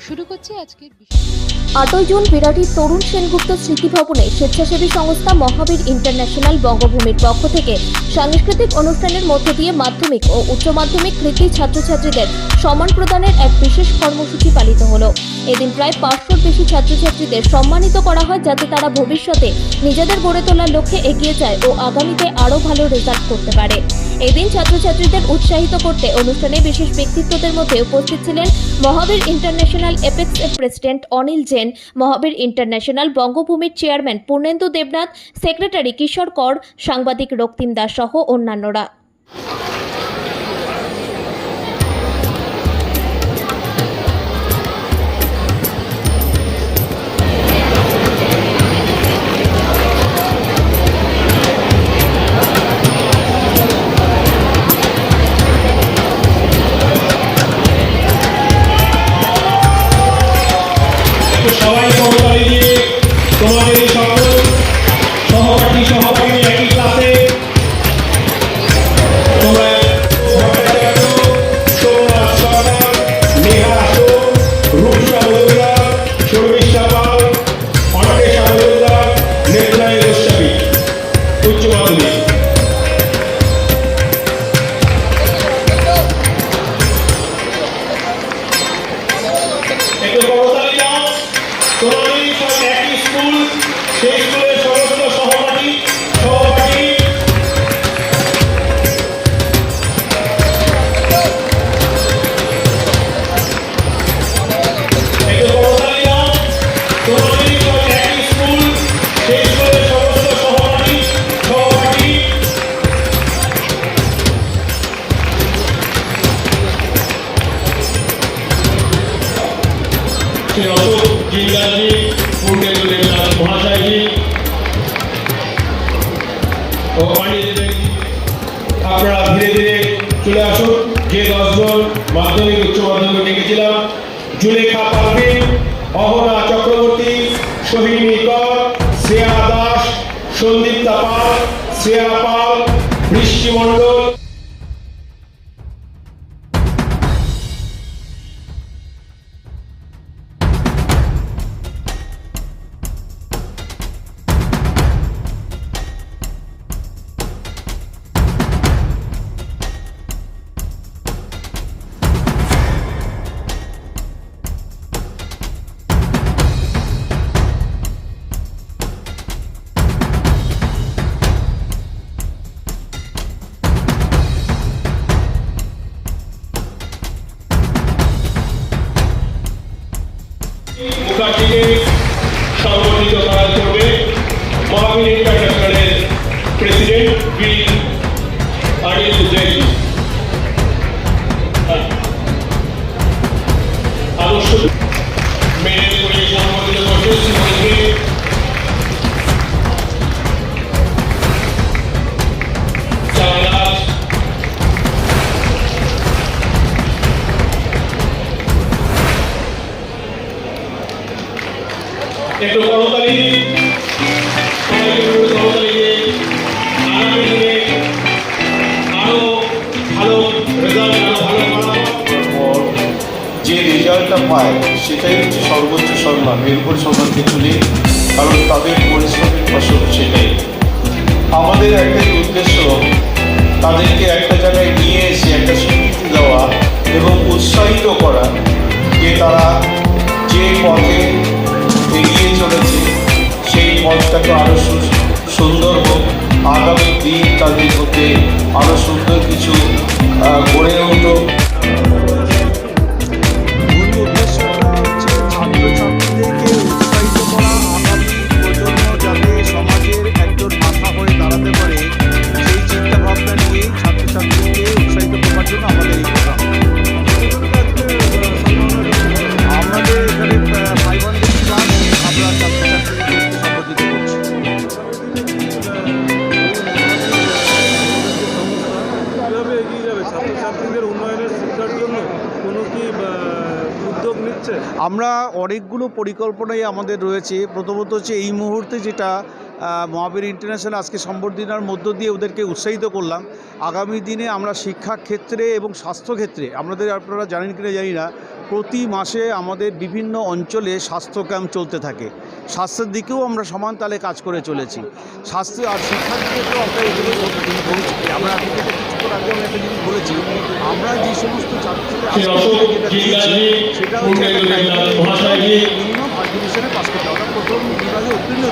শুরু করছি আজকের আটই জুন বিরাটির তরুণ সেনগুপ্ত স্মৃতি ভবনে স্বেচ্ছাসেবী সংস্থা মহাবীর ইন্টারন্যাশনাল বঙ্গভূমির পক্ষ থেকে সাংস্কৃতিক অনুষ্ঠানের মধ্য দিয়ে মাধ্যমিক ও উচ্চ মাধ্যমিক কৃতি ছাত্রছাত্রীদের সম্মান প্রদানের এক বিশেষ কর্মসূচি পালিত হলো। এদিন প্রায় পাঁচশোর বেশি ছাত্রছাত্রীদের সম্মানিত করা হয় যাতে তারা ভবিষ্যতে নিজেদের গড়ে তোলার লক্ষ্যে এগিয়ে যায় ও আগামীতে আরও ভালো রেজাল্ট করতে পারে। এদিন ছাত্রছাত্রীদের উৎসাহিত করতে অনুষ্ঠানে বিশেষ ব্যক্তিত্বদের মধ্যে উপস্থিত ছিলেন মহাবীর ইন্টারন্যাশনাল এপেক্স এর প্রেসিডেন্ট অনিল জেন, মহাবীর ইন্টারন্যাশনাল বঙ্গভূমির চেয়ারম্যান পূর্ণেন্দু দেবনাথ সেক্রেটারি কিশোর কর, সাংবাদিক রক্তিম দাস সহ অন্যান্যরা। একটু করতালি দাও তোমাদেরই সব একই স্কুল সেই স্কুলের যে দশজন মাধ্যমিক, উচ্চ মাধ্যমিক ডেকেছিলাম জুলেখা চক্রবর্তী সোহিনী কর শ্রেয়া দাস সন্দীপ্তা পাল শ্রেয়া পাল, বৃষ্টি মণ্ডল। যে রেজাল্টটা পায়, সেটাই হচ্ছে সর্বোচ্চ সম্মান এরপর সম্মান কিছু নেই, কারণ তাদের পরিশ্রমের ফসল সেটাই। আমাদের একটাই উদ্দেশ্য, তাদেরকে একটা জায়গায় নিয়ে এসে একটা স্বীকৃতি দেওয়া এবং উৎসাহিত আরও সুন্দর কিছু গড়ে উঠুক মূল আমরা অনেকগুলো পরিকল্পনাই আমাদের রয়েছে। প্রথমত হচ্ছে এই মুহূর্তে যেটা মহাবীর ইন্টারন্যাশনাল আজকে সম্বর্ধনার মধ্য দিয়ে ওদেরকে উৎসাহিত করলাম। আগামী দিনে আমরা শিক্ষা ক্ষেত্রে এবং স্বাস্থ্যক্ষেত্রে আপনাদের আপনারা জানেন কিনা জানি না প্রতি মাসে আমাদের বিভিন্ন অঞ্চলে স্বাস্থ্য ক্যাম্প চলতে থাকে। স্বাস্থ্যের দিকেও আমরা সমান তালে কাজ করে চলেছি। স্বাস্থ্য আর শিক্ষার দিকেও আমরা এগুলো বলছি। আমরা কিছুক্ষণ আগে আমি একটা জিনিস বলেছি আমরা যে সমস্ত ছাত্রছাত্রী অশোক সেটা হচ্ছে একটা মিনিমাম পাস করতে বিভাগে উত্তীর্ণ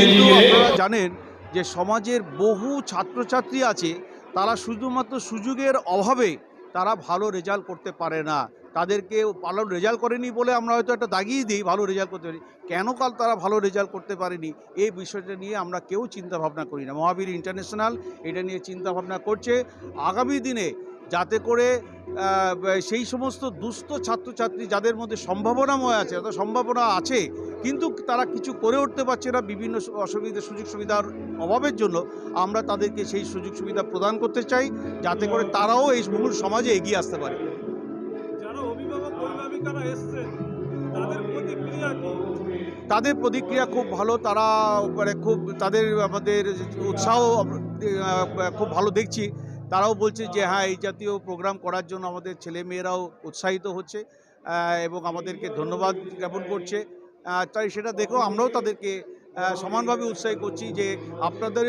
কিন্তু আপনারা জানেন যে সমাজের বহু ছাত্রছাত্রী আছে তারা শুধুমাত্র সুযোগের অভাবে তারা ভালো রেজাল্ট করতে পারে না। তাদেরকে ভালো রেজাল্ট করেনি বলে আমরা হয়তো একটা দাগিয়ে দিই ভালো রেজাল্ট করতে পারি। কেন কাল তারা ভালো রেজাল্ট করতে পারেনি? এই বিষয়টা নিয়ে আমরা কেউ চিন্তা ভাবনা করি না। মহাবীর ইন্টারন্যাশনাল এটা নিয়ে চিন্তা ভাবনা করছে। আগামী দিনে যাতে করে সেই সমস্ত দুস্থ ছাত্রছাত্রী যাদের মধ্যে সম্ভাবনাময় আছে অর্থাৎ সম্ভাবনা আছে কিন্তু তারা কিছু করে উঠতে পারছে না বিভিন্ন অসুবিধা সুযোগ সুবিধার অভাবের জন্য আমরা তাদেরকে সেই সুযোগ সুবিধা প্রদান করতে চাই যাতে করে তারাও এই মূল সমাজে এগিয়ে আসতে পারে। তাদের প্রতিক্রিয়া খুব ভালো তারা মানে খুব তাদের আমাদের উৎসাহ খুব ভালো দেখছি। তারাও বলছে যে হ্যাঁ এই জাতীয় প্রোগ্রাম করার জন্য আমাদের ছেলে মেয়েরাও উৎসাহিত হচ্ছে এবং আমাদেরকে ধন্যবাদ জ্ঞাপন করছে। তাই সেটা দেখেও আমরাও তাদেরকে সমানভাবে উৎসাহী করছি যে আপনাদের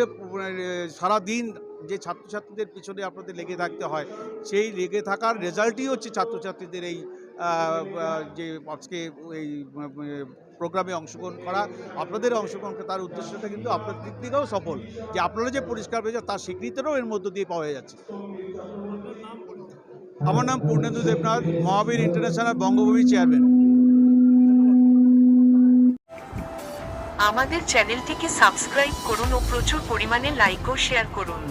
সারা দিন যে ছাত্রছাত্রীদের পিছনে আপনাদের লেগে থাকতে হয়, সেই লেগে থাকার রেজাল্টই হচ্ছে ছাত্রছাত্রীদের এই যে আজকে এই প্রোগ্রামে অংশগ্রহণ করা, আপনাদের অংশগ্রহণ করা, তার উদ্দেশ্যটা কিন্তু আপনার দিক থেকেও সফল। যে আপনারা যে পরিষ্কার পেয়েছে তার স্বীকৃতিটাও এর মধ্য দিয়ে পাওয়া যাচ্ছে। আমার নাম পূর্ণেন্দু দেবনাথ, মহাবীর ইন্টারন্যাশনাল বঙ্গভূমি চেয়ারম্যান। আমাদের চ্যানেলটিকে সাবস্ক্রাইব করুন ও প্রচুর পরিমাণে লাইক ও শেয়ার করুন।